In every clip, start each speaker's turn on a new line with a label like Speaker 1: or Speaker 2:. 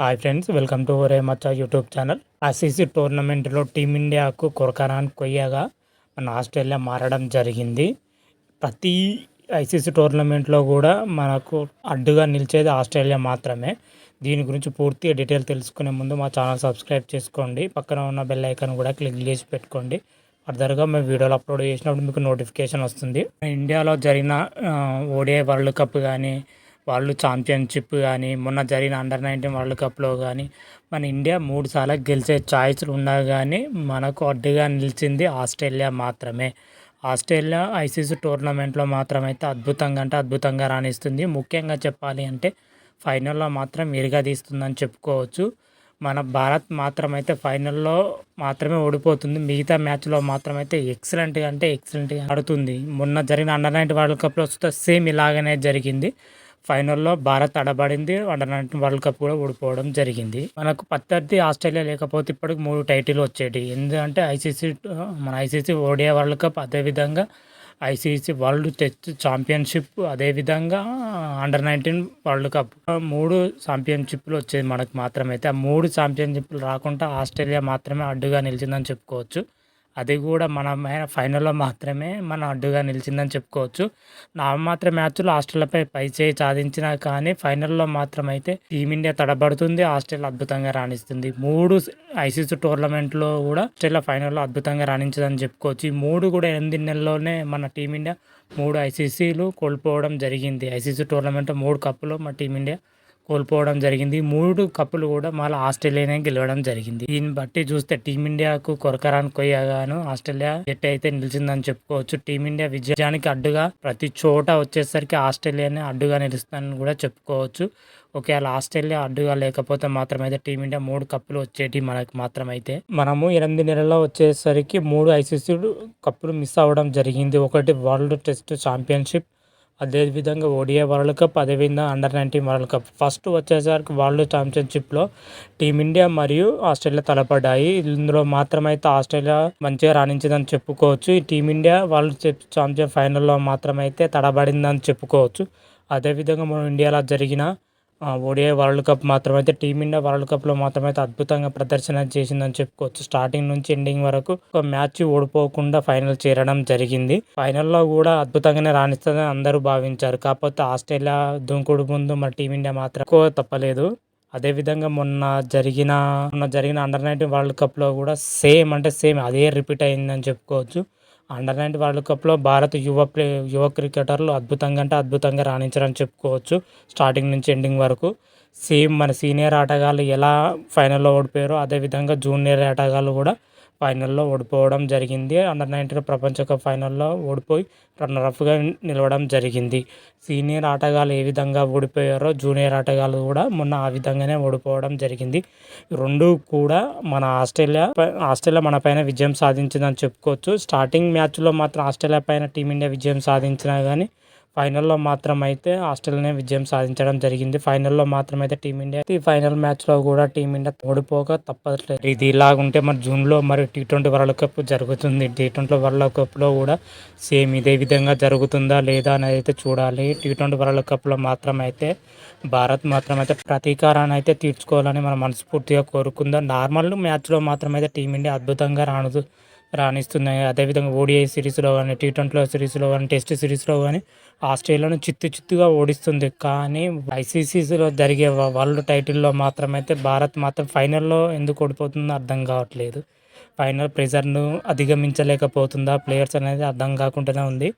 Speaker 1: Hi friends welcome to ఒరే మచ్చ YouTube channel ICC టోర్నమెంట్లో టీమిండియాకు కొరకరాన్ కొయ్యగా మన ఆస్ట్రేలియా మారడం జరిగింది ప్రతి ఐసీసీ టోర్నమెంట్లో కూడా మనకు అడ్డుగా నిలిచేది ఆస్ట్రేలియా మాత్రమే దీని గురించి పూర్తిగా డీటెయిల్ తెలుసుకునే ముందు మా ఛానల్ సబ్స్క్రైబ్ చేసుకోండి పక్కన ఉన్న బెల్ ఐకాన్ కూడా క్లిక్ చేసి పెట్టుకోండి. ఫర్దర్గా మేము వీడియోలు అప్లోడ్ చేసినప్పుడు మీకు నోటిఫికేషన్ వస్తుంది. ఇండియాలో జరిగిన ఓడిఐ వరల్డ్ కప్ కానీ వాళ్ళు ఛాంపియన్షిప్ కానీ మొన్న జరిగిన అండర్ నైన్టీన్ వరల్డ్ కప్లో కానీ మన ఇండియా మూడు సార్లు గెలిచే ఛాయిస్లు ఉన్నా కానీ మనకు అడ్డుగా నిలిచింది ఆస్ట్రేలియా మాత్రమే. ఆస్ట్రేలియా ఐసీసీ టోర్నమెంట్లో మాత్రమైతే అద్భుతంగా అంటే అద్భుతంగా రాణిస్తుంది. ముఖ్యంగా చెప్పాలి అంటే ఫైనల్లో మాత్రం ఇరగదీస్తుందని చెప్పుకోవచ్చు. మన భారత్ మాత్రమైతే ఫైనల్లో మాత్రమే ఓడిపోతుంది. మిగతా మ్యాచ్లో మాత్రమైతే ఎక్సలెంట్గా అంటే ఎక్సలెంట్గా ఆడుతుంది. మొన్న జరిగిన అండర్ నైన్టీ వరల్డ్ కప్లో వస్తే సేమ్ ఇలాగనే జరిగింది. ఫైనల్లో భారత్ అడబడింది అండర్ నైన్టీన్ వరల్డ్ కప్ కూడా ఓడిపోవడం జరిగింది. మనకు ప్రత్యర్థి ఆస్ట్రేలియా లేకపోతే ఇప్పటికి మూడు టైటిల్ వచ్చేటి. ఎందుకంటే ఐసీసీ మన ఐసీసీ ఓడియా వరల్డ్ కప్ అదేవిధంగా ఐసీసీ వరల్డ్ టెస్ట్ ఛాంపియన్షిప్ అదేవిధంగా అండర్ నైన్టీన్ వరల్డ్ కప్. మూడు ఛాంపియన్షిప్లు వచ్చేది మనకు మాత్రమైతే ఆ మూడు ఛాంపియన్షిప్లు రాకుండా ఆస్ట్రేలియా మాత్రమే అడ్డుగా నిలిచిందని చెప్పుకోవచ్చు. అది కూడా మన ఫైనల్లో మాత్రమే మన అడ్డుగా నిలిచిందని చెప్పుకోవచ్చు. మాత్రం మ్యాచ్లో ఆస్ట్రేలియాపై పై చేయి సాధించినా కానీ ఫైనల్లో మాత్రం అయితే టీమిండియా తడబడుతుంది ఆస్ట్రేలియా అద్భుతంగా రాణిస్తుంది. మూడు ఐసీసీ టోర్నమెంట్లో కూడా ఆస్ట్రేలియా ఫైనల్లో అద్భుతంగా రాణించదని చెప్పుకోవచ్చు. ఈ మూడు కూడా ఎనిమిది నెలల్లోనే మన టీమిండియా మూడు ఐసీసీలు కోల్పోవడం జరిగింది. ఐసీసీ టోర్నమెంట్ మూడు కప్పులు మన టీమిండియా కోల్పోవడం జరిగింది. మూడు కప్పులు కూడా మళ్ళీ ఆస్ట్రేలియానే గెలవడం జరిగింది. దీన్ని బట్టి చూస్తే టీమిండియాకు కొరకరాన్ కొయ్యగాను. ఆస్ట్రేలియా జట్టు అయితే నిలిచిందని చెప్పుకోవచ్చు. టీమిండియా విజయానికి అడ్డుగా ప్రతి చోట వచ్చేసరికి ఆస్ట్రేలియానే అడ్డుగా నిలుస్తుందని కూడా చెప్పుకోవచ్చు. ఒకవేళ ఆస్ట్రేలియా అడ్డుగా లేకపోతే మాత్రమైతే టీమిండియా మూడు కప్పులు వచ్చేటి మనకు మాత్రమైతే. మనము ఎనిమిది నెలల్లో వచ్చేసరికి మూడు ఐసీసీ కప్పులు మిస్ అవ్వడం జరిగింది. ఒకటి వరల్డ్ టెస్ట్ ఛాంపియన్షిప్ అదేవిధంగా ఓడియా వరల్డ్ కప్ అదేవిధంగా under nineteen world cup. First వచ్చేసరికి వరల్డ్ ఛాంపియన్షిప్లో టీమిండియా మరియు ఆస్ట్రేలియా తలపడ్డాయి. ఇందులో మాత్రమైతే ఆస్ట్రేలియా మంచిగా రాణించిందని చెప్పుకోవచ్చు. ఈ టీమిండియా వరల్డ్ ఛాంపియన్ ఫైనల్లో మాత్రమైతే తడబడిందని చెప్పుకోవచ్చు. అదేవిధంగా మనం ఇండియాలో జరిగిన ఓడిఐ వరల్డ్ కప్ మాత్రమైతే టీమిండియా వరల్డ్ కప్లో మాత్రమైతే అద్భుతంగా ప్రదర్శన చేసిందని చెప్పుకోవచ్చు. స్టార్టింగ్ నుంచి ఎండింగ్ వరకు ఒక మ్యాచ్ ఓడిపోకుండా ఫైనల్ చేరడం జరిగింది. ఫైనల్లో కూడా అద్భుతంగానే రాణిస్తుందని అందరూ భావించారు. కాకపోతే ఆస్ట్రేలియా దుంకుడు ముందు మన టీమిండియా మాత్రం ఎక్కువ తప్పలేదు. అదేవిధంగా మొన్న జరిగిన మొన్న జరిగిన అండర్ నైన్టీన్ వరల్డ్ కప్లో కూడా సేమ్ అంటే సేమ్ అదే రిపీట్ అయిందని చెప్పుకోవచ్చు. అండర్ నైన్టీ వరల్డ్ కప్లో భారత్ యువ ప్లే యువ క్రికెటర్లు అద్భుతంగా అంటే అద్భుతంగా రాణించారని చెప్పుకోవచ్చు స్టార్టింగ్ నుంచి ఎండింగ్ వరకు. సేమ్ మన సీనియర్ ఆటగాళ్ళు ఎలా ఫైనల్లో ఓడిపోయారో అదేవిధంగా జూనియర్ ఆటగాళ్ళు కూడా ఫైనల్లో ఓడిపోవడం జరిగింది. అండర్ నైన్టీన్ ప్రపంచ కప్ ఫైనల్లో ఓడిపోయి రన్నరఫ్గా నిలవడం జరిగింది. సీనియర్ ఆటగాళ్ళు ఏ విధంగా ఓడిపోయారో జూనియర్ ఆటగాళ్ళు కూడా మొన్న ఆ విధంగానే ఓడిపోవడం జరిగింది. రెండు కూడా మన ఆస్ట్రేలియా ఆస్ట్రేలియా మన పైన విజయం సాధించిందని చెప్పుకోవచ్చు. స్టార్టింగ్ మ్యాచ్లో మాత్రం ఆస్ట్రేలియా పైన టీమిండియా విజయం సాధించినా కానీ ఫైనల్లో మాత్రమైతే ఆస్ట్రేలియానే విజయం సాధించడం జరిగింది. ఫైనల్లో మాత్రమైతే టీమిండియా ఈ ఫైనల్ మ్యాచ్లో కూడా టీమిండియా ఓడిపోక తప్పట్లేదు. ఇది ఇలాగుంటే మరి జూన్లో మరి టీ ట్వంటీ వరల్డ్ కప్ జరుగుతుంది. టీ ట్వంటీ వరల్డ్ కప్లో కూడా సేమ్ ఇదే విధంగా జరుగుతుందా లేదా అనేది అయితే చూడాలి. టీ ట్వంటీ వరల్డ్ కప్లో మాత్రమైతే భారత్ మాత్రమైతే ప్రతీకారాన్ని అయితే తీర్చుకోవాలని మనం మనస్ఫూర్తిగా కోరుకుందాం. నార్మల్ మ్యాచ్లో మాత్రమైతే టీమిండియా అద్భుతంగా రానుదు. రాణిస్తున్నాయి. అదేవిధంగా ఓడిఐ సిరీస్లో కానీ టీ ట్వంటీలో సిరీస్లో కానీ టెస్ట్ సిరీస్లో కానీ ఆస్ట్రేలియాను చిత్తు చిత్తుగా ఓడిస్తుంది. కానీ ఐసీసీలో జరిగే వరల్డ్ టైటిల్లో మాత్రమైతే భారత్ మాత్రం ఫైనల్లో ఎందుకు ఓడిపోతుందో అర్థం కావట్లేదు. ఫైనల్ ప్రెజర్ను అధిగమించలేకపోతుందా ప్లేయర్స్ అనేది అర్థం కాకుండానే ఉంది.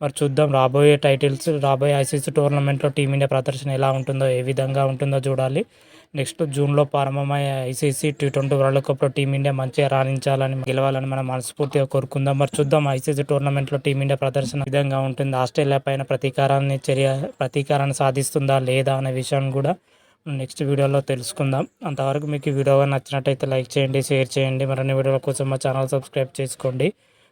Speaker 1: మరి చూద్దాం రాబోయే టైటిల్స్ రాబోయే ఐసీసీ టోర్నమెంట్లో టీమిండియా ప్రదర్శన ఎలా ఉంటుందో ఏ విధంగా ఉంటుందో చూడాలి. నెక్స్ట్ జూన్లో ప్రారంభమయ్యే ఐసీసీ టీ ట్వంటీ వరల్డ్ కప్లో టీమిండియా మంచిగా రాణించాలని గెలవాలని మనం మనస్ఫూర్తిగా కోరుకుందాం. మరి చూద్దాం ఐసీసీ టోర్నమెంట్లో టీమిండియా ప్రదర్శన విధంగా ఉంటుంది ఆస్ట్రేలియా పైన ప్రతీకారాన్ని చర్య ప్రతీకారాన్ని సాధిస్తుందా లేదా అనే విషయాన్ని కూడా నెక్స్ట్ వీడియోలో తెలుసుకుందాం. అంతవరకు మీకు ఈ వీడియో నచ్చినట్టయితే లైక్ చేయండి షేర్ చేయండి. మరిన్ని వీడియోల కోసం మా ఛానల్ సబ్స్క్రైబ్ చేసుకోండి.